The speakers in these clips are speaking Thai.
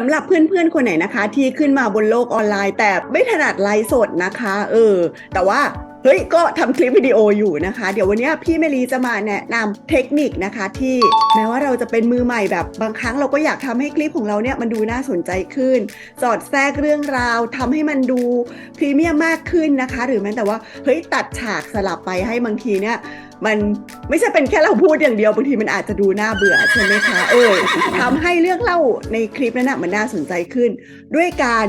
สำหรับเพื่อนๆคนไหนนะคะ ที่ขึ้นมาบนโลกออนไลน์ แต่ไม่ถนัดไลฟ์สดนะคะ เออ แต่ว่าเฮ้ยก็ทำคลิปวิดีโออยู่นะคะ เดี๋ยววันนี้พี่เมลีจะมาแนะนำเทคนิคนะคะ ที่แม้ว่าเราจะเป็นมือใหม่แบบบางครั้งเราก็อยากทำให้คลิปของเราเนี่ยมันดูน่าสนใจขึ้น สอดแทรกเรื่องราวทำให้มันดูพรีเมียมมากขึ้นนะคะ หรือแม้แต่ว่าเฮ้ยตัดฉากสลับไปให้บางทีเนี่ย มันไม่ใช่เป็นแค่เราพูดอย่างเดียวบางทีมันอาจจะดูน่าเบื่อใช่ไหมคะเออทำให้เรื่องเล่าในคลิปนั้นนะมันน่าสนใจขึ้น ด้วยการ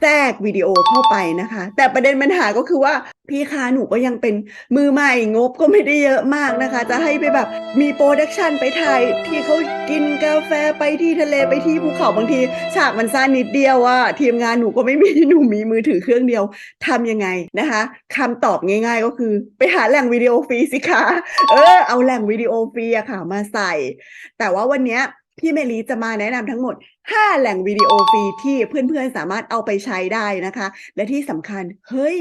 แทรกวิดีโอเข้าไปนะคะ แต่ประเด็นปัญหาก็คือว่าพี่คะหนูก็ยังเป็นมือใหม่งบก็ไม่ได้เยอะมากนะคะ จะให้ไปแบบมีโปรดักชันไปถ่ายที่เขากินกาแฟไปที่ทะเลไปที่ภูเขาบางที ฉากมันสั้นนิดเดียวอะทีมงานหนูก็ไม่มีหนูมีมือถือเครื่องเดียวทำยังไงนะคะคำตอบง่าย ๆ ก็คือไปหาแหล่งวิดีโอฟรีสิคะเออเอาแหล่งวิดีโอฟรีอะค่ะมาใส่ แต่ว่าวันเนี้ยพี่เมลีจะมาแนะนำทั้งหมด 5 แหล่งวิดีโอฟรีที่เพื่อนๆ สามารถเอาไปใช้ได้นะคะ และที่สำคัญ เฮ้ย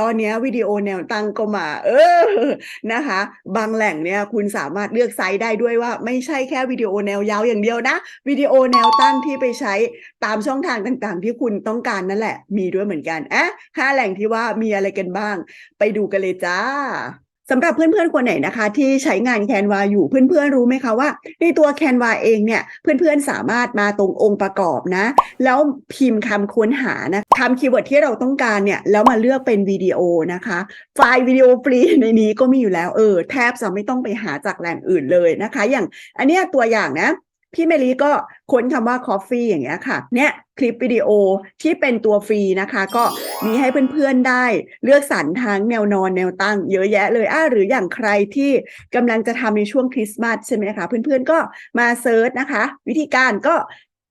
ตอนนี้วิดีโอแนวตั้งก็มา เออนะคะ บางแหล่งเนี่ยคุณสามารถเลือกไซส์ได้ด้วยว่าไม่ใช่แค่วิดีโอแนวยาวอย่างเดียวนะ วิดีโอแนวตั้งที่ไปใช้ตามช่องทางต่างๆ ที่คุณต้องการนั่นแหละ มีด้วยเหมือนกันอะห้าแหล่งที่ว่ามีอะไรกันบ้าง ไปดูกันเลยจ้า สำหรับเพื่อนๆคนไหนนะคะ ที่ใช้งานแคนวาอยู่เพื่อนๆรู้ไหมคะว่า ในตัวแคนวาเองเนี่ยเพื่อนๆสามารถมาตรงองค์ประกอบนะ แล้วพิมพ์คำค้นหานะคำคีย์เวิร์ดที่เราต้องการเนี่ยแล้วมาเลือกเป็นวิดีโอนะคะ ไฟล์วิดีโอฟรีในนี้ก็มีอยู่แล้วเออแทบจะไม่ต้องไปหาจากแหล่งอื่นเลยนะคะ อย่างอันเนี้ยตัวอย่างนะ พี่เมลีก็ค้นคำว่า coffee อย่างเงี้ยค่ะ เนี่ยคลิปวิดีโอที่เป็นตัวฟรีนะคะ ก็มีให้เพื่อนๆได้เลือกสรรทั้งแนวนอนแนวตั้งเยอะแยะเลยอ่าหรืออย่างใครที่กำลังจะทำในช่วงคริสต์มาสใช่ไหมคะเพื่อนๆก็มาเซิร์ชนะคะ วิธีการก็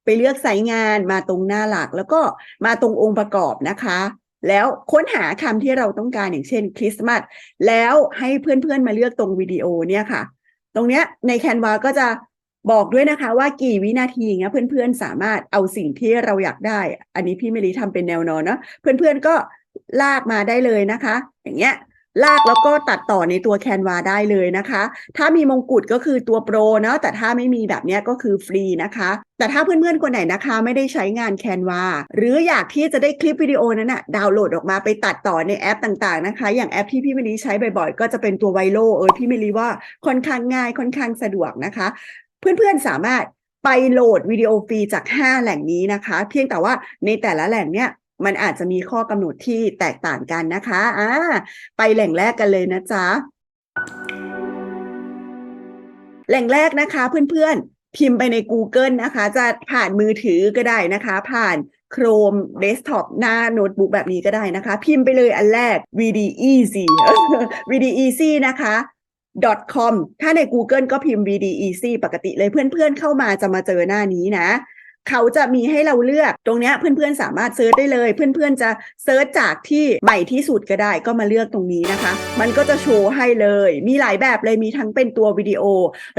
ไปเลือกไซต์งานมาตรงหน้าหลัก แล้วก็มาตรงองค์ประกอบนะคะแล้วค้นหาคำที่เราต้องการอย่างเช่นคริสต์มาสแล้วให้เพื่อนๆมาเลือกตรงวิดีโอเนี่ยค่ะ ตรงเนี้ยในแคนวาก็จะ บอกด้วยนะคะว่ากี่วินาทีอย่างเงี้ยเพื่อนๆสามารถเอาสิ่งที่เราอยากได้ อันนี้พี่เมลีทำเป็นแนวนอนเนาะเพื่อนๆก็ลากมาได้เลยนะคะ อย่างเงี้ยลากแล้วก็ตัดต่อในตัวแคนวาได้เลยนะคะ ถ้ามีมงกุฎก็คือตัวโปรเนาะแต่ถ้าไม่มีแบบเนี้ยก็คือฟรีนะคะ แต่ถ้าเพื่อนๆคนไหนนะคะ ไม่ได้ใช้งานแคนวาหรืออยากที่จะได้คลิปวิดีโอนั้นนะดาวน์โหลดออกมาไปตัดต่อในแอปต่างๆนะคะ อย่างแอปที่พี่เมลีใช้บ่อยๆ ก็จะเป็นตัวไวโลเออพี่เมลีว่าค่อนข้างง่ายค่อนข้างสะดวกนะคะ เพื่อนๆสามารถไปโหลดวิดีโอฟรีจาก 5 แหล่งนี้นะคะ เพียงแต่ว่าในแต่ละแหล่งเนี่ยมันอาจจะมีข้อกำหนดที่แตกต่างกันนะคะอ่าไปแหล่งแรกกันเลยนะจ๊ะ แหล่งแรกนะคะเพื่อนๆ พิมพ์ไปใน Google นะคะ จะผ่านมือถือก็ได้นะคะ ผ่าน Chrome Desktop หน้าโน้ตบุ๊กแบบนี้ก็ได้นะคะ พิมพ์ไปเลยอันแรก VD Easy VD Easy นะคะ .com ถ้าใน Google ก็พิมพ์ VDEC ปกติเลยเพื่อนๆเข้ามาจะมาเจอหน้านี้นะ เขาจะมีให้เราเลือกตรงนี้เพื่อนๆสามารถเซิร์ชได้เลย เพื่อนๆจะเซิร์ชจากที่ใหม่ที่สุดก็ได้ก็มาเลือกตรงนี้นะคะ มันก็จะโชว์ให้เลย มีหลายแบบเลยมีทั้งเป็นตัววิดีโอ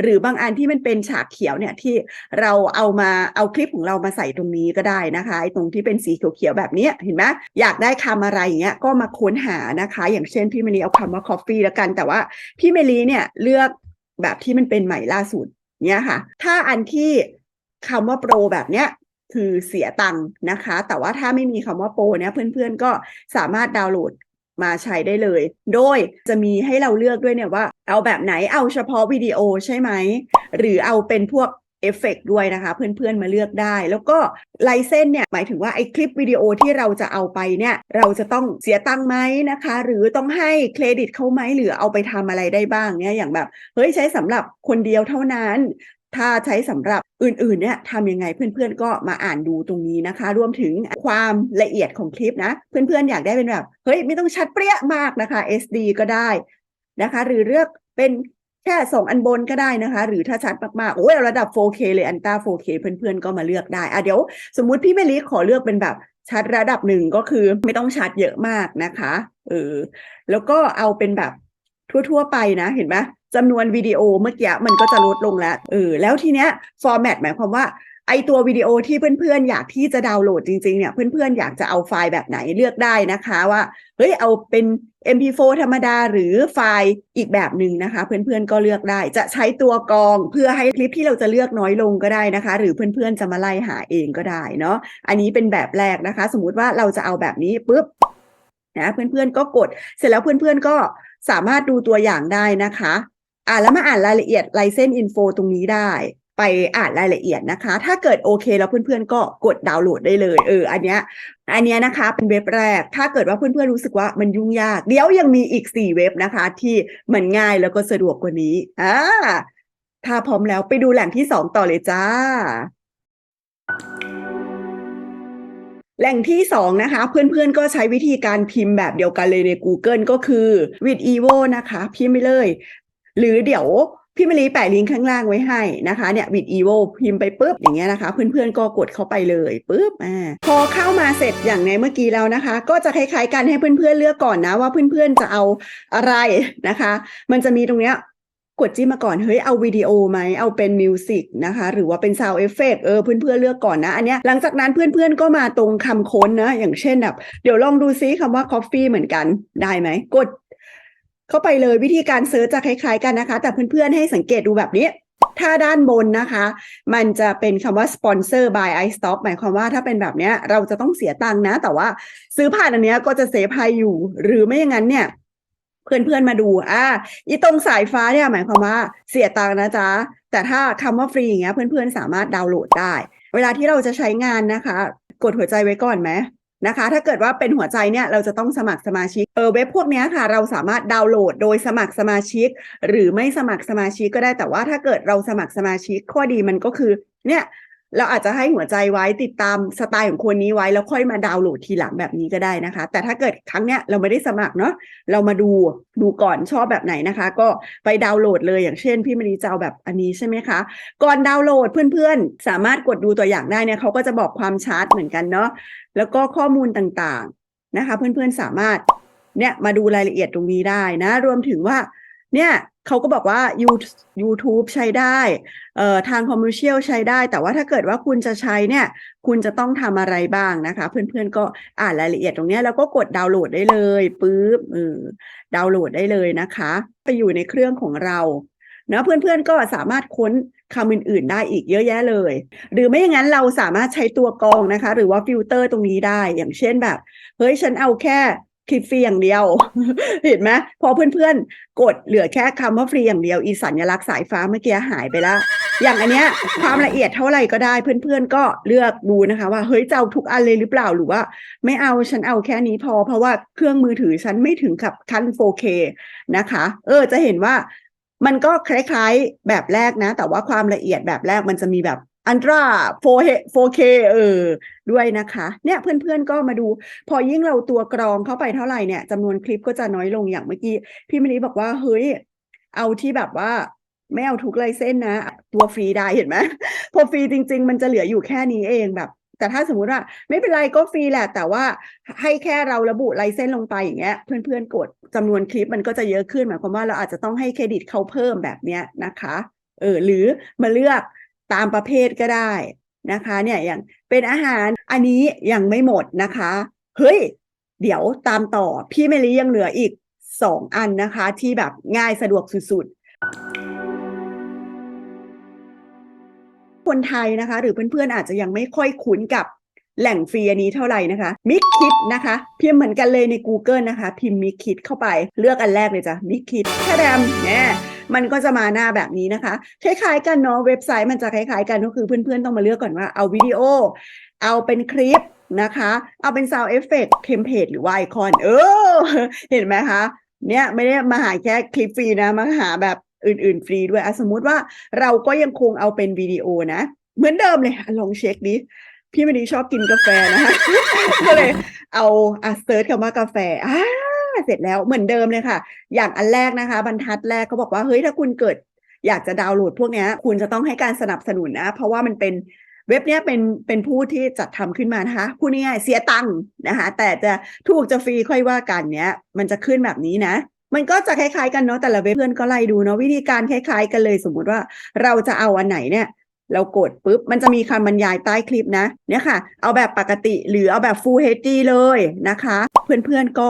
หรือบางอันที่มันเป็นฉากเขียวเนี่ยที่เราเอามาเอาคลิปของเรามาใส่ตรงนี้ก็ได้นะคะไอ้ตรงที่เป็นสีเขียวๆแบบนี้เห็นไหมอยากได้คำอะไรอย่างเงี้ยก็มาค้นหานะคะ อย่างเช่นพี่เมลีเอาคำว่า coffee แล้วกัน แต่ว่าพี่เมลีเนี่ยเลือกแบบที่มันเป็นใหม่ล่าสุดเนี่ยค่ะ ถ้าอันที่ คำว่าโปรแบบเนี้ยคือเสียตังค์นะคะ แต่ว่าถ้าไม่มีคำว่าโปรเนี่ยเพื่อนๆก็สามารถดาวน์โหลดมาใช้ได้เลย โดยจะมีให้เราเลือกด้วยเนี่ยว่า เอาแบบไหนเอาเฉพาะวิดีโอใช่ไหม หรือเอาเป็นพวกเอฟเฟกด้วยนะคะ เพื่อนๆมาเลือกได้ แล้วก็ไลเซนเนี่ยหมายถึงว่าไอ้คลิปวิดีโอที่เราจะเอาไปเนี่ย เราจะต้องเสียตังค์ไหมนะคะ หรือต้องให้เครดิตเขาไหมหรือเอาไปทำอะไรได้บ้างเนี่ยอย่างแบบ เฮ้ยใช้สำหรับคนเดียวเท่านั้น ถ้าใช้สำหรับอื่นๆเนี่ยทำยังไงเพื่อนๆก็มาอ่านดูตรงนี้นะคะ รวมถึงความละเอียดของคลิปนะ เพื่อนๆอยากได้เป็นแบบ เฮ้ยไม่ต้องชัดเปรี้ยมากนะคะ SD ก็ได้นะคะ หรือเลือกเป็นแค่สองอันบนก็ได้นะคะ หรือถ้าชัดมากๆโอ้ยเอาระดับ 4K เลยอันต้า 4K เพื่อนๆ ก็มาเลือกได้อะเดี๋ยว สมมุติพี่เมลีขอเลือกเป็นแบบชัดระดับหนึ่งก็คือไม่ต้องชัดเยอะมากนะคะเออแล้วก็เอาเป็นแบบ ทั่ว ๆ ไปนะเห็นไหมจำนวนวิดีโอเมื่อกี้มันก็จะลดลงแล้วเออแล้วทีเนี้ยฟอร์แมตหมายความว่าไอตัววิดีโอที่เพื่อนๆ อยากที่จะดาวน์โหลดจริงๆ เนี่ยเพื่อนๆ อยากจะเอาไฟล์แบบไหนเลือกได้นะคะว่าเฮ้ยเอาเป็น MP4 ธรรมดาหรือไฟล์อีกแบบหนึ่งนะคะ เพื่อนๆ ก็เลือกได้ จะใช้ตัวกรองเพื่อให้คลิปที่เราจะเลือกน้อยลงก็ได้นะคะ หรือเพื่อนๆ จะมาไล่หาเองก็ได้เนาะอันนี้เป็นแบบแรกนะคะ สมมุติว่าเราจะเอาแบบนี้ปุ๊บนะเพื่อนๆ ก็กดเสร็จแล้วเพื่อนๆ ก็ สามารถดูตัวอย่างได้นะคะ อ่าแล้วมาอ่านรายละเอียด license info ตรงนี้ได้ไปอ่านรายละเอียดนะคะ ถ้าเกิดโอเคแล้วเพื่อนๆก็กดดาวน์โหลดได้เลย เออ อันเนี้ย อันเนี้ยนะคะ เป็นเว็บแรก ถ้าเกิดว่าเพื่อนๆรู้สึกว่ามันยุ่งยาก เดี๋ยวยังมีอีก 4 เว็บนะคะ ที่มันง่ายแล้วก็สะดวกกว่านี้ อ่า ถ้าพร้อมแล้วไปดูแหล่งที่ 2 ต่อเลยจ้า แหล่งที่ 2 นะคะ เพื่อนๆก็ใช้วิธีการพิมพ์แบบเดียวกันเลยใน Google ก็คือ with evo นะคะ พิมพ์ไปเลย หรือเดี๋ยวพี่มลีแปะลิงก์ข้างล่างไว้ให้นะคะเนี่ย with evo พิมพ์ไปปุ๊บอย่างเงี้ยนะคะ เพื่อนๆก็กดเข้าไปเลยปุ๊บอ่าพอเข้ามาเสร็จอย่างในเมื่อกี้แล้วนะคะ ก็จะคล้ายๆกันให้เพื่อนๆเลือกก่อนนะว่าเพื่อนๆจะเอาอะไรนะคะ มันจะมีตรงเนี้ย กดจิ้มมาก่อนเฮ้ยเอาวิดีโอไหมเอาเป็นมิวสิกนะคะหรือว่าเป็นซาวเอฟเฟกเออเพื่อนๆเลือกก่อนนะอันเนี้ยหลังจากนั้นเพื่อนๆก็มาตรงคำค้นนะอย่างเช่นแบบเดี๋ยวลองดูซิคำว่า coffee เหมือนกันได้ไหมกด เข้าไปเลยวิธีการเซิร์ชจะคล้ายๆกันนะคะ แต่เพื่อนๆให้สังเกตดูแบบนี้ถ้าด้านบนนะคะ มันจะเป็นคำว่า sponsor by iStop หมายความว่าถ้าเป็นแบบเนี้ยเราจะต้องเสียตังค์นะ แต่ว่าซื้อผ่านอันเนี้ยก็จะเซฟให้อยู่ หรือไม่อย่างนั้นเนี่ย เพื่อนๆมาดู อ่าอีตรงสายฟ้าเนี่ยหมายความว่าเสียตังค์นะจ๊ะ แต่ถ้าคำว่าฟรีอย่างเงี้ยเพื่อนๆสามารถดาวน์โหลดได้ เวลาที่เราจะใช้งานนะคะ กดหัวใจไว้ก่อนไหมนะคะ ถ้าเกิดว่าเป็นหัวใจเนี่ยเราจะต้องสมัครสมาชิกเออเว็บพวกนี้ค่ะ เราสามารถดาวน์โหลดโดยสมัครสมาชิก หรือไม่สมัครสมาชิกก็ได้แต่ว่าถ้าเกิดเราสมัครสมาชิกข้อดีมันก็คือเนี่ย เราอาจจะให้หัวใจไว้ติดตามสไตล์ของคนนี้ไว้แล้วค่อยมาดาวน์โหลดทีหลังแบบนี้ก็ได้นะคะ แต่ถ้าเกิดครั้งเนี้ยเราไม่ได้สมัครเนาะเรามาดูดูก่อนชอบแบบไหนนะคะ ก็ไปดาวน์โหลดเลยอย่างเช่น พี่มณีจะเอาแบบอันนี้ใช่ไหมคะ ก่อนดาวน์โหลดเพื่อนๆ สามารถกดดูตัวอย่างได้เนี่ยเขาก็จะบอกความชาร์จเหมือนกันเนาะแล้วก็ข้อมูลต่างๆนะคะ เพื่อนๆสามารถเนี่ยมาดูรายละเอียดตรงนี้ได้นะ รวมถึงว่าเนี่ย เขาก็บอกว่า YouTube ใช้ได้เอ่อทางคอมเมอร์เชียลใช้ได้ แต่ว่าถ้าเกิดว่าคุณจะใช้เนี่ย คุณจะต้องทำอะไรบ้างนะคะ เพื่อนๆก็อ่านรายละเอียดตรงนี้แล้วก็กดดาวน์โหลดได้เลยปุ๊บเออดาวน์โหลดได้เลยนะคะ ไปอยู่ในเครื่องของเราเนาะเพื่อนๆก็สามารถค้นคำอื่นๆได้อีกเยอะแยะเลย หรือไม่อย่างนั้นเราสามารถใช้ตัวกรองนะคะ หรือว่าฟิลเตอร์ตรงนี้ได้ อย่างเช่นแบบ เฮ้ยฉันเอาแค่ คลิปฟรีอย่างเดียว เห็นไหมพอเพื่อนๆ กดเหลือแค่คำว่าฟรีอย่างเดียว อีสัญลักษณ์สายฟ้าเมื่อกี้หายไปแล้ว อย่างอันเนี้ยความละเอียดเท่าไหร่ก็ได้เพื่อนๆก็เลือกดูนะคะ ว่าเฮ้ยจะเอาทุกอันเลยหรือเปล่าหรือว่า ไม่เอาฉันเอาแค่นี้พอ เพราะว่าเครื่องมือถือฉันไม่ถึงกับขั้น 4K นะคะ เออจะเห็นว่ามันก็คล้ายๆแบบแรกนะ แต่ว่าความละเอียดแบบแรกมันจะมีแบบ อันตรา 4K เออ ด้วยนะคะ เนี่ยเพื่อนๆก็มาดู พอยิ่งเราตัวกรองเข้าไปเท่าไหร่เนี่ยจำนวนคลิปก็จะน้อยลงอย่างเมื่อกี้ พี่มณีบอกว่า เฮ้ย เอาที่แบบว่า ไม่เอาทุกไลเส้นนะ ตัวฟรีได้เห็นไหมพอฟรีจริง ๆ มันจะเหลืออยู่แค่นี้เองแบบ แต่ถ้าสมมุติว่า ไม่เป็นไรก็ฟรีแหละ แต่ว่าให้แค่เราระบุไลเส้นลงไปอย่างเงี้ย เพื่อนๆกดจำนวนคลิปมันก็จะเยอะขึ้นหมายความว่าเราอาจจะต้องให้เครดิตเขาเพิ่มแบบเนี้ยนะคะ เออ หรือมาเลือก ตามประเภทก็ได้นะคะเนี่ยอย่างเป็นอาหารอันนี้ยังไม่หมดนะคะเฮ้ยเดี๋ยวตามต่อพี่เมลียังเหลืออีกสองอันนะคะ ที่แบบง่ายสะดวกสุดๆ คนไทยนะคะ หรือเพื่อนๆอาจจะยังไม่ค่อยคุ้นกับแหล่งฟรีอันนี้เท่าไหร่นะคะมิกคิดนะคะพิมพ์เหมือนกันเลยใน Google นะคะ พิมพ์มิกคิดเข้าไปเลือกอันแรกเลยจ้ะมิกคิดแค่ดมเนี่ย มันก็จะมาหน้าแบบนี้นะคะ คล้ายๆ กันเนาะเว็บไซต์มันจะคล้ายๆ กันก็คือเพื่อนๆต้องมาเลือกก่อนว่าเอาวิดีโอ เอาเป็นคลิปนะคะ เอาเป็น sound effect เทมเพลตหรือว่าไอคอน เออ เห็นไหมคะ เนี่ยไม่ได้มาหาแค่คลิปฟรีนะ มาหาแบบอื่นๆ ฟรีด้วยอะสมมุติว่าเราก็ยังคงเอาเป็นวิดีโอนะ เหมือนเดิมเลยลองเช็คดิพี่ไม่ดีชอบกินกาแฟนะคะก็เลยเอาอะเซิร์ชคำว่ากาแฟอ่า เสร็จแล้วเหมือนเดิมเลยค่ะ อย่างอันแรกนะคะ บรรทัดแรกเขาบอกว่าเฮ้ยถ้าคุณเกิดอยากจะดาวน์โหลดพวกนี้คุณจะต้องให้การสนับสนุนนะ เพราะว่ามันเป็นเว็บเนี้ยเป็นเป็นผู้ที่จัดทำขึ้นมานะคะพูดง่ายๆเสียตังค์นะคะ แต่จะถูกจะฟรีค่อยว่ากันเนี้ย มันจะขึ้นแบบนี้นะมันก็จะคล้ายๆกันเนาะแต่ละเว็บเพื่อนก็ไล่ดูเนาะวิธีการคล้าย ๆ กันเลยสมมุติว่าเราจะเอาอันไหนเนี่ย เรากดปุ๊บมันจะมีคำบรรยายใต้คลิปนะ เนี่ยค่ะ เอาแบบปกติหรือเอาแบบ Full HD เลยนะคะ เพื่อนๆก็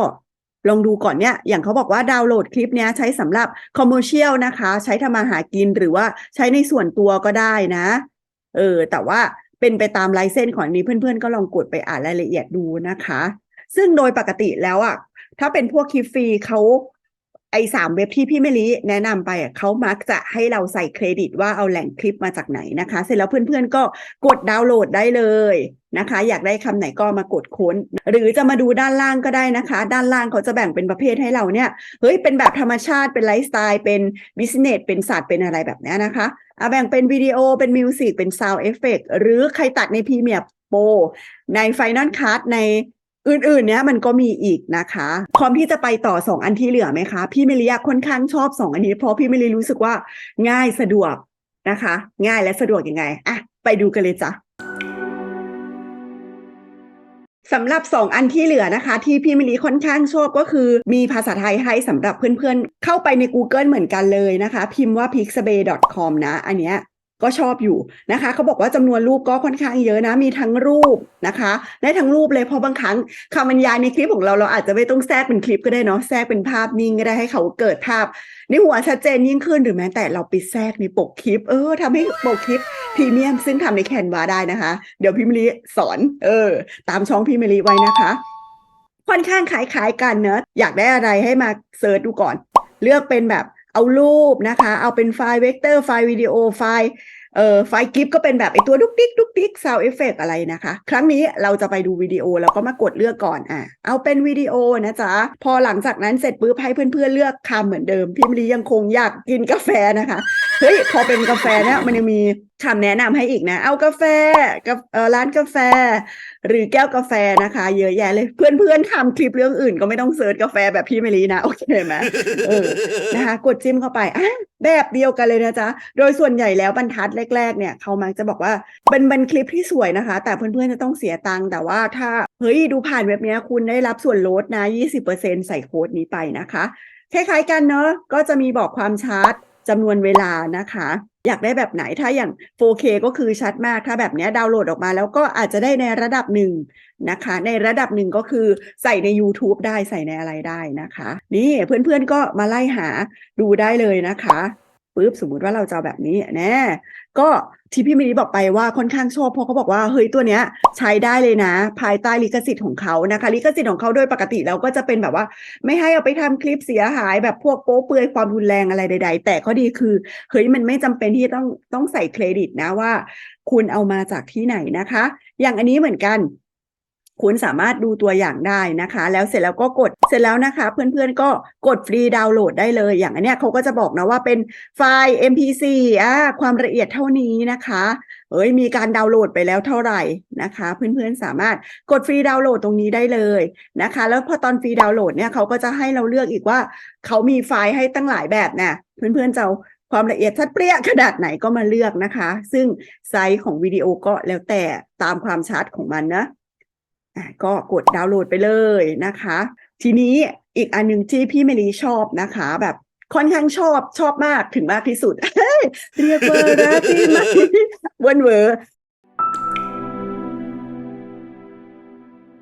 ลองดูก่อนเนี่ย อย่างเขาบอกว่าดาวน์โหลดคลิปเนี้ยใช้สำหรับคอมเมอร์เชียลนะคะ ใช้ทำมาหากินหรือว่าใช้ในส่วนตัวก็ได้นะ เออ แต่ว่าเป็นไปตามลายเส้นของนี้เพื่อนๆ ก็ลองกดไปอ่านรายละเอียดดูนะคะ ซึ่งโดยปกติแล้วอะ ถ้าเป็นพวกคลิปฟรีเขาไอ้สามเว็บที่พี่เมลิแนะนำไปอะเขามักจะให้เราใส่เครดิตว่าเอาแหล่งคลิปมาจากไหนนะคะ เสร็จแล้วเพื่อนๆก็กดดาวน์โหลดได้เลย นะคะ อยากได้คำไหนก็มากดค้น หรือจะมาดูด้านล่างก็ได้นะคะ ด้านล่างเขาจะแบ่งเป็นประเภทให้เราเนี่ยเฮ้ยเป็นแบบธรรมชาติเป็นไลฟ์สไตล์เป็นบิสเนสเป็นศาสตร์เป็นอะไรแบบนี้นะคะอะแบ่งเป็นวิดีโอเป็นมิวสิกเป็นซาวเอฟเฟกหรือใครตัดในพรีเมียร์โปรในไฟนอลคัในอื่นๆ เนี้ยมันก็มีอีกนะคะ พร้อมที่จะไปต่อสองอันที่เหลือไหมคะ พี่เมลียค่อนข้างชอบสองอันนี้ เพราะพี่เมลีรู้สึกว่าง่ายสะดวกนะคะ ง่ายและสะดวกยังไงอะไปดูกันเลยจ้ะ สำหรับสองอันที่เหลือนะคะ ที่พี่มิลีค่อนข้างชอบก็คือ มีภาษาไทยให้สำหรับเพื่อนๆ เข้าไปใน Google เหมือนกันเลยนะคะ พิมพ์ว่า pixabay.com นะ อันเนี้ย ก็ชอบอยู่นะคะเขาบอกว่าจำนวนรูปก็ค่อนข้างเยอะนะ มีทั้งรูปนะคะได้ทั้งรูปเลยเพราะบางครั้งคำบรรยายในคลิปของเราเราอาจจะไม่ต้องแทรกเป็นคลิปก็ได้เนาะแทรกเป็นภาพนิ่งก็ได้ให้เขาเกิดภาพ ในหัวชัดเจนยิ่งขึ้นหรือแม้แต่เราไปแทรกในปกคลิป เออทำให้ปกคลิปพรีเมียมซึ่งทำในแคนวาได้นะคะ เดี๋ยวพี่มิลิสอน เออ ตามช่องพี่มิลิไว้นะคะ ค่อนข้างคล้ายๆกันเนอะอยากได้อะไรให้มาเซิร์ชดูก่อน เลือกเป็นแบบ เอารูปนะคะ เอาเป็นไฟล์เวกเตอร์ไฟล์วิดีโอไฟล์เอ่อไฟล์กิฟก็เป็นแบบไอตัวดุกดิกดุกดิกซาวเอฟเฟกอะไรนะคะ ครั้งนี้เราจะไปดูวิดีโอแล้วก็มากดเลือกก่อนอะเอาเป็นวิดีโอนะจ๊ะ พอหลังจากนั้นเสร็จปุ๊บให้เพื่อนๆเลือกคำเหมือนเดิม พิมลียังคงอยากกินกาแฟนะคะ เฮ้ย พอเป็นกาแฟเนี่ยมันยังมี คำแนะนำให้อีกนะ เอากาแฟกับร้านกาแฟ หรือแก้วกาแฟนะคะ เยอะแยะเลย เพื่อนๆทำคลิปเรื่องอื่นก็ไม่ต้องเซิร์ชกาแฟแบบพี่เมลีนะ โอเคไหมเออนะคะ กดจิ้มเข้าไปอะแบบเดียวกันเลยนะจ๊ะ โดยส่วนใหญ่แล้วบรรทัดแรก ๆ เนี่ยเขามักจะบอกว่าเป็นเป็นคลิปที่สวยนะคะ แต่เพื่อนๆจะต้องเสียตังค์แต่ว่าถ้าเฮ้ยดูผ่านเว็บนี้คุณได้รับส่วนลดนะ 20%ใส่โค้ดนี้ไปนะคะคล้ายๆกันเนอะก็จะมีบอกความชัดจำนวนเวลานะคะ อยากได้แบบไหนถ้าอย่าง 4K ก็คือชัดมากถ้าแบบนี้ดาวน์โหลดออกมา แล้วก็อาจจะได้ในระดับหนึ่งนะคะ ในระดับหนึ่งก็คือใส่ใน YouTube ได้ใส่ในอะไรได้นะคะ นี่เพื่อนๆก็มาไล่หาดูได้เลยนะคะ ปุ๊บสมมุติว่าเราจะแบบนี้แน่ก็ที่พี่มินิบอกไปว่าค่อนข้างชอบเพราะเขาบอกว่าเฮ้ยตัวเนี้ย ใช้ได้เลยนะ ภายใต้ลิขสิทธิ์ของเขานะคะ ลิขสิทธิ์ของเขาโดยปกติแล้วก็จะเป็นแบบว่า ไม่ให้เอาไปทำคลิปเสียหาย แบบพวกโป๊เปลือยความรุนแรงอะไรใด ๆ แต่ข้อดีคือเฮ้ยมันไม่จำเป็นที่ต้องต้องใส่เครดิตนะว่า คุณเอามาจากที่ไหนนะคะ อย่างอันนี้เหมือนกัน คุณสามารถดูตัวอย่างได้นะคะ แล้วเสร็จแล้วก็กดเสร็จแล้วนะคะ เพื่อนๆก็กดฟรีดาวน์โหลดได้เลย อย่างอันเนี้ยเขาก็จะบอกนะว่าเป็นไฟล์ MP4 อ่าความละเอียดเท่านี้นะคะเอ้ยมีการดาวน์โหลดไปแล้วเท่าไหร่นะคะ เพื่อนๆสามารถกดฟรีดาวน์โหลดตรงนี้ได้เลยนะคะ แล้วพอตอนฟรีดาวน์โหลดเนี่ยเขาก็จะให้เราเลือกอีกว่าเขามีไฟล์ให้ตั้งหลายแบบนะเพื่อนๆจะความละเอียดชัดเปรี้ยขนาดไหนก็มาเลือกนะคะ ซึ่งไซส์ของวิดีโอก็แล้วแต่ตามความชัดของมันนะ ก็กดดาวน์โหลดไปเลยนะคะ ทีนี้อีกอันหนึงที่พี่เมลีชอบนะคะ แบบค่อนข้างชอบชอบมากถึงมากที่สุดเรียกว่ารักที่ไม่เวนเวอร์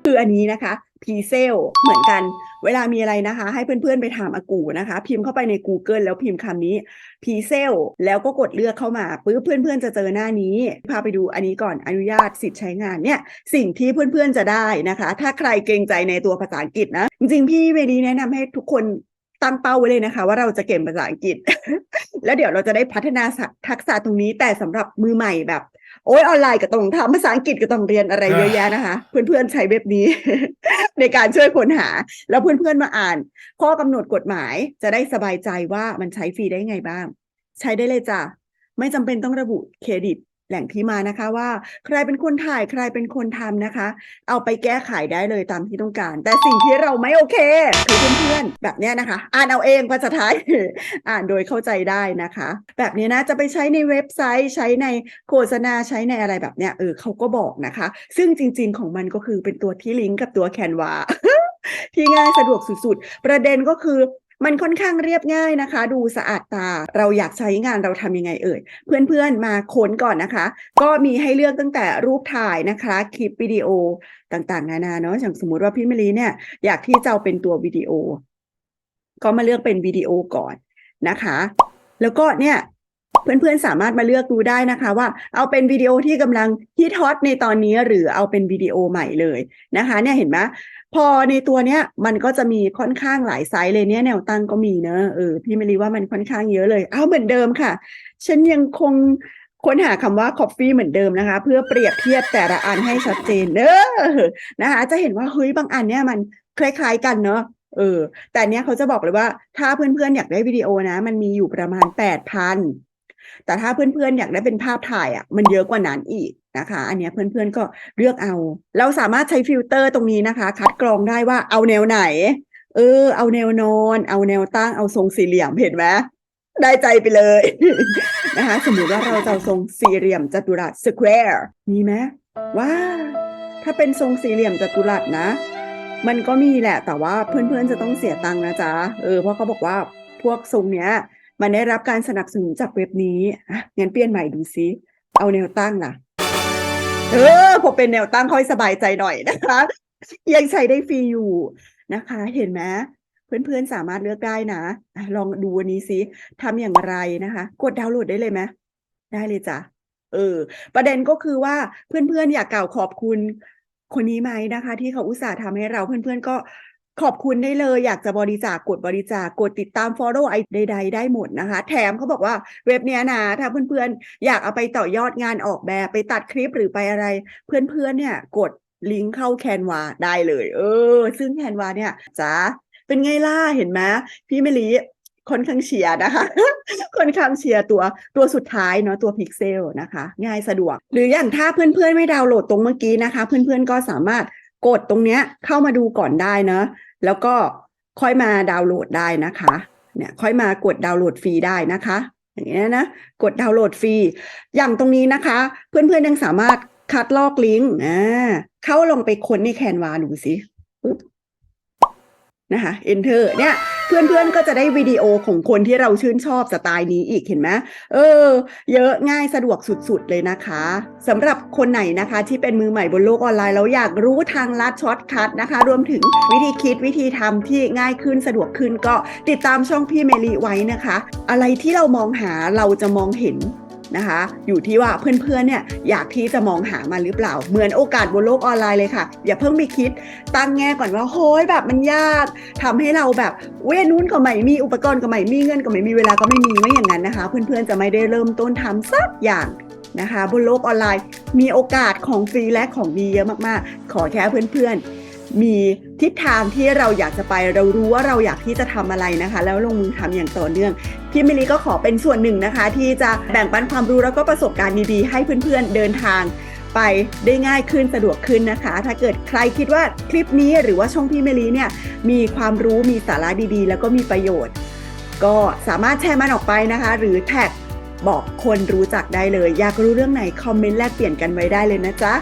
คืออันนี้นะคะ พีเซลเหมือนกัน เวลามีอะไรนะคะ ให้เพื่อนๆไปถามอากูนะคะ พิมพ์เข้าไปใน Google แล้วพิมพ์คำนี้พีเซลแล้วก็กดเลือกเข้ามาปุ๊บเพื่อนๆจะเจอหน้านี้ พาไปดูอันนี้ก่อนอนุญาตสิทธิ์ใช้งานเนี่ยสิ่งที่เพื่อนๆจะได้นะคะ ถ้าใครเกรงใจในตัวภาษาอังกฤษนะ จริงๆ พี่เมดีแนะนำให้ทุกคนตั้งเป้าไว้เลยนะคะ ว่าเราจะเก่งภาษาอังกฤษ แล้วเดี๋ยวเราจะได้พัฒนาทักษะตรงนี้แต่สำหรับมือใหม่แบบ โอ้ยออนไลน์ก็ต้องทำภาษาอังกฤษก็ต้องเรียนอะไรเยอะแยะนะคะ เพื่อนๆใช้เว็บนี้ ในการช่วยค้นหา แล้วเพื่อนๆมาอ่าน ข้อกำหนดกฎหมายจะได้สบายใจว่ามันใช้ฟรีได้ไงบ้าง ใช้ได้เลยจ้ะไม่จำเป็นต้องระบุเครดิต แหล่งที่มานะคะว่า ใครเป็นคนถ่ายใครเป็นคนทำนะคะ เอาไปแก้ไขได้เลยตามที่ต้องการ แต่สิ่งที่เราไม่โอเคคือเพื่อนๆแบบนี้นะคะ อ่านเอาเองภาษาไทยอ่านโดยเข้าใจได้นะคะ แบบนี้นะจะไปใช้ในเว็บไซต์ ใช้ในโฆษณาใช้ในอะไรแบบเนี้ยเออเขาก็บอกนะคะ ซึ่งจริง ๆ ของมันก็คือเป็นตัวที่ลิงก์กับตัวแคนวาที่ง่ายสะดวกสุดๆ ประเด็นก็คือ มันค่อนข้างเรียบง่ายนะคะ ดูสะอาดตา เราอยากใช้งานเราทำยังไงเอ่ย เพื่อนๆมาค้นก่อนนะคะ ก็มีให้เลือกตั้งแต่รูปถ่ายนะคะ คลิปวิดีโอต่างๆ นานาเนาะอย่างสมมติว่าพี่มลีเนี่ยอยากที่จะเอาเป็นตัววิดีโอ ก็มาเลือกเป็นวิดีโอก่อนนะคะ แล้วก็เนี่ย เพื่อนๆสามารถมาเลือกดูได้นะคะว่าเอาเป็นวิดีโอที่กำลังฮิตฮอตในตอนนี้หรือเอาเป็นวิดีโอใหม่เลยนะคะ เนี่ยเห็นไหมพอในตัวเนี้ยมันก็จะมีค่อนข้างหลายไซส์เลยเนี่ยแนวตั้งก็มีเนอะเออพี่มะลีว่ามันค่อนข้างเยอะเลยเอาเหมือนเดิมค่ะ ฉันยังคงค้นหาคำว่า coffee เหมือนเดิมนะคะ เพื่อเปรียบเทียบแต่ละอันให้ชัดเจนเนอะนะคะ จะเห็นว่าเฮ้ยบางอันเนี่ยมันคล้าย ๆ กันเนอะเออแต่เนี้ยเขาจะบอกเลยว่า ถ้าเพื่อนๆอยากได้วิดีโอนะ มันมีอยู่ประมาณแปดพัน แต่ถ้าเพื่อนๆ อยากได้เป็นภาพถ่ายอะมันเยอะกว่านั้นอีกนะคะ อันนี้เพื่อนๆก็เลือกเอา เราสามารถใช้ฟิลเตอร์ตรงนี้นะคะ คัดกรองได้ว่าเอาแนวไหน เออ เอาแนวนอน เอาแนวตั้งเอาทรงสี่เหลี่ยมเห็นไหมได้ใจไปเลยนะคะ สมมุติว่าเราจะทรงสี่เหลี่ยมจัตุรัส square มีไหมว้าถ้าเป็นทรงสี่เหลี่ยมจัตุรัสนะ มันก็มีแหละแต่ว่าเพื่อนๆจะต้องเสียตังค์นะจ๊ะเออเพราะเขาบอกว่าพวกทรงเนี้ย มันได้รับการสนับสนุนจากเว็บนี้อะงั้นเปลี่ยนใหม่ดูซิเอาแนวตั้งล่ะ เออพอเป็นแนวตั้งค่อยสบายใจหน่อยนะคะ ยังใช้ได้ฟรีอยู่นะคะ เห็นไหมเพื่อนๆสามารถเลือกได้นะอะลองดูวันนี้ซิทำอย่างไรนะคะ กดดาวน์โหลดได้เลยไหมได้เลยจ้ะเออ ประเด็นก็คือว่าเพื่อนๆอยากกล่าวขอบคุณคนนี้ไหมนะคะ ที่เขาอุตส่าห์ทำให้เราเพื่อนๆก็ ขอบคุณได้เลยอยากจะบริจาคกดบริจาคกดติดตาม follow ไอใดๆได้หมดนะคะ แถมเขาบอกว่าเว็บเนี้ยนะถ้าเพื่อนๆ อยากเอาไปต่อยอดงานออกแบบไปตัดคลิปหรือไปอะไร เพื่อนๆเนี่ยกดลิงก์เข้าแคนวาได้เลย เออ ซึ่งแคนวาเนี่ยจ้าเป็นไงล่ะเห็นไหมพี่ไม่ลีค่อนข้างเชียร์นะคะค่อนข้างเชียร์ตัวตัวสุดท้ายเนาะตัวพิกเซลนะคะ ง่ายสะดวก หรืออย่างถ้าเพื่อนๆ ไม่ดาวน์โหลดตรงเมื่อกี้นะคะ เพื่อนๆก็สามารถกดตรงเนี้ยเข้ามาดูก่อนได้เนาะ แล้วก็ค่อยมาดาวน์โหลดได้นะคะเนี่ยค่อยมากดดาวน์โหลดฟรีได้นะคะอย่างเงี้ยนะกดดาวน์โหลดฟรี อย่างตรงนี้นะคะ เพื่อนๆยังสามารถคัดลอกลิงก์เข้าลงไปค้นในแคนวาดูสิ นะคะ enter เนี่ยเพื่อนๆก็จะได้วิดีโอของคนที่เราชื่นชอบสไตล์นี้อีกเห็นไหมเออ เยอะง่ายสะดวกสุดๆเลยนะคะสำหรับคนไหนนะคะที่เป็นมือใหม่บนโลกออนไลน์แล้วอยากรู้ทางลัดช็อตคัทนะคะ รวมถึงวิธีคิดวิธีทำที่ง่ายขึ้นสะดวกขึ้นก็ติดตามช่องพี่เมลีไว้นะคะ อะไรที่เรามองหาเราจะมองเห็น นะคะ อยู่ที่ว่าเพื่อนๆเนี่ยอยากที่จะมองหามันหรือเปล่า เหมือนโอกาสบนโลกออนไลน์เลยค่ะ อย่าเพิ่งไปคิดตั้งแง่ก่อนว่าโฮ้ยแบบมันยากทำให้เราแบบเว้ยนู้นก็ไม่มีอุปกรณ์ก็ไม่มีเงินก็ไม่มีเวลาก็ไม่มีไม่อย่างนั้นนะคะ เพื่อนๆจะไม่ได้เริ่มต้นทำสักอย่างนะคะ บนโลกออนไลน์ มีโอกาสของฟรีและของดีเยอะมากๆ ขอแค่เพื่อนๆ มีทิศทางที่เราอยากจะไป เรารู้ว่าเราอยากที่จะทำอะไรนะคะ แล้วลงมือทำอย่างต่อเนื่อง พี่มิลีก็ขอเป็นส่วนหนึ่งนะคะ ที่จะแบ่งปันความรู้แล้วก็ประสบการณ์ดีๆ ให้เพื่อนๆเดินทางไปได้ง่ายขึ้นสะดวกขึ้นนะคะ ถ้าเกิดใครคิดว่าคลิปนี้หรือว่าช่องพี่เมลีเนี่ยมีความรู้มีสาระดีๆ แล้วก็มีประโยชน์ ก็สามารถแชร์มันออกไปนะคะ หรือแท็กบอกคนรู้จักได้เลย อยากรู้เรื่องไหนคอมเมนต์แลกเปลี่ยนกันไว้ได้เลยนะจ๊ะ